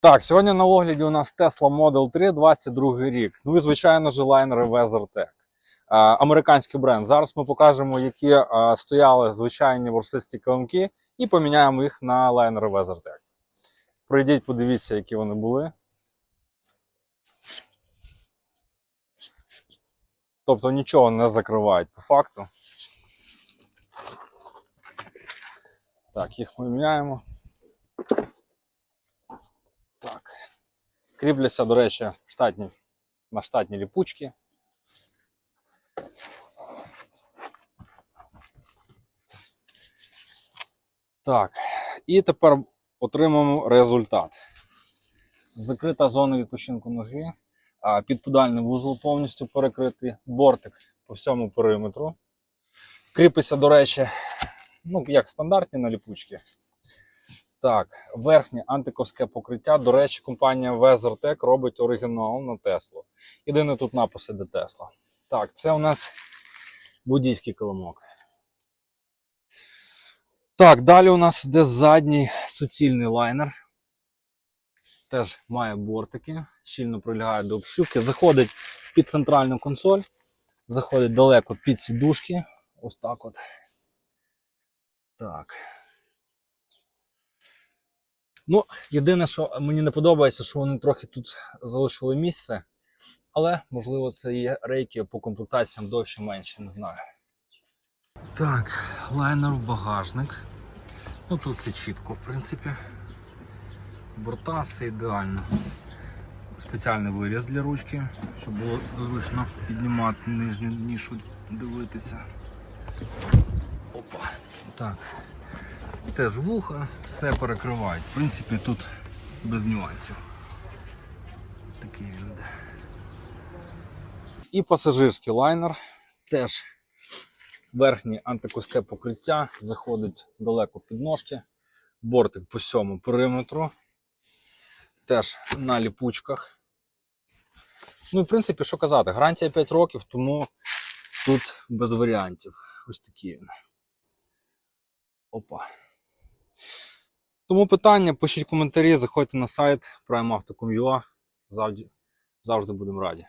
Так, сьогодні на огляді у нас Tesla Model 3 22 рік. Ну і звичайно ж лайнери WeatherTech. Американський бренд. Зараз ми покажемо, які стояли звичайні ворсисті килимки, і поміняємо їх на лайнери WeatherTech. Пройдіть, подивіться, які вони були. Тобто нічого не закривають по факту. Так, їх ми міняємо. Так. Кріпляться, до речі, штатні, на штатні ліпучки. Так. І тепер отримаємо результат. Закрита зона відпочинку ноги, а підпедальний вузол повністю перекритий, бортик по всьому периметру. Кріпиться, до речі, ну, як стандартні на ліпучки. Так, верхнє антиковське покриття. До речі, компанія WeatherTech робить оригінал на Теслу. Єдине тут написи де Тесла. Так, це у нас буддійський килимок. Так, далі у нас йде задній суцільний лайнер. Теж має бортики, щільно прилягає до обшивки. Заходить під центральну консоль, заходить далеко під сідушки. Ось так от. Так. Ну, єдине, що мені не подобається, що вони трохи тут залишили місце. Але, можливо, це є рейки по комплектаціям довше менше, не знаю. Так, лайнер в багажник. Ну тут все чітко, в принципі. Борта все ідеально. Спеціальний виріз для ручки, щоб було зручно піднімати нижню нішу, дивитися. Опа. Так. Теж вуха, все перекривають. В принципі, тут без нюансів. Такий він йде. І пасажирський лайнер. Теж верхнє антикуске покриття, заходить далеко під ножки. Бортик по всьому периметру. Теж на ліпучках. Ну, в принципі, що казати, гарантія 5 років, тому тут без варіантів. Ось такий він. Опа. Тому питання, пишіть коментарі, заходьте на сайт primeauto.com.ua. Завжди, завжди будемо раді.